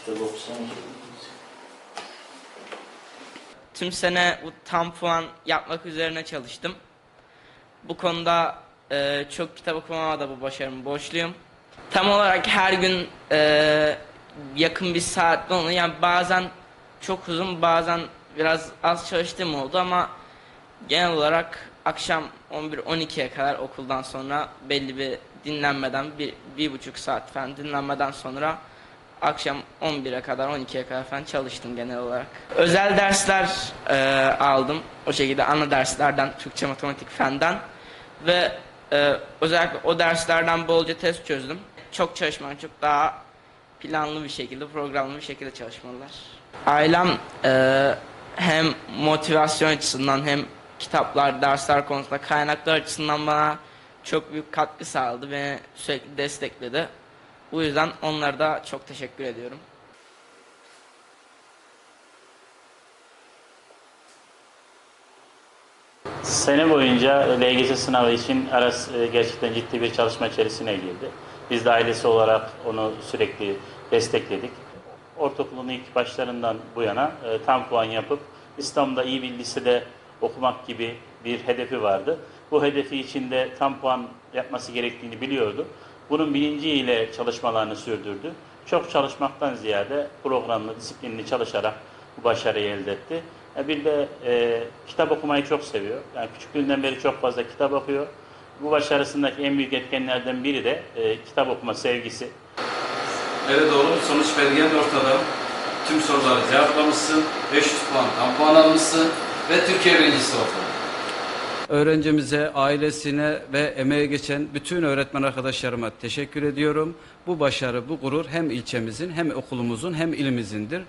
Kitap okusana. Tüm sene bu tam puan yapmak üzerine çalıştım. Bu konuda e, çok kitap okumama da bu başarımı borçluyum. Tam olarak her gün e, yakın bir saat onu yani bazen çok uzun bazen biraz az çalıştığım oldu ama genel olarak akşam 11-12'ye kadar okuldan sonra belli bir dinlenmeden bir, bir buçuk saat falan dinlenmeden sonra akşam 11'e kadar 12'ye kadar falan çalıştım genel olarak. Özel dersler e, aldım. O şekilde ana derslerden Türkçe, matematik, fenden ve e, özellikle o derslerden bolca test çözdüm. Çok çalışmadan çok daha planlı bir şekilde, programlı bir şekilde çalışmalılar. Ailem e, hem motivasyon açısından hem kitaplar, dersler konusunda kaynaklar açısından bana çok büyük katkı sağladı. Beni sürekli destekledi. Bu yüzden onlara da çok teşekkür ediyorum. Sene boyunca LGS sınavı için Aras e, gerçekten ciddi bir çalışma içerisine girdi. Biz de ailesi olarak onu sürekli destekledik. Ortaokulun ilk başlarından bu yana e, tam puan yapıp İstanbul'da iyi bir lisede okumak gibi bir hedefi vardı. Bu hedefi içinde tam puan yapması gerektiğini biliyordu. Bunun bilinciyle çalışmalarını sürdürdü. Çok çalışmaktan ziyade programlı, disiplinli çalışarak bu başarıyı elde etti. E, Bir de e, kitap okumayı çok seviyor. Yani küçüklüğünden beri çok fazla kitap okuyor. Bu başarısındaki en büyük etkenlerden biri de e, kitap okuma sevgisi. Evet oğlum sonuç belgen ortada. Tüm soruları cevaplamışsın, 500 puan tam puan almışsın ve Türkiye birincisi ortada. Öğrencimize, ailesine ve emeğe geçen bütün öğretmen arkadaşlarıma teşekkür ediyorum. Bu başarı, bu gurur hem ilçemizin hem okulumuzun hem ilimizindir.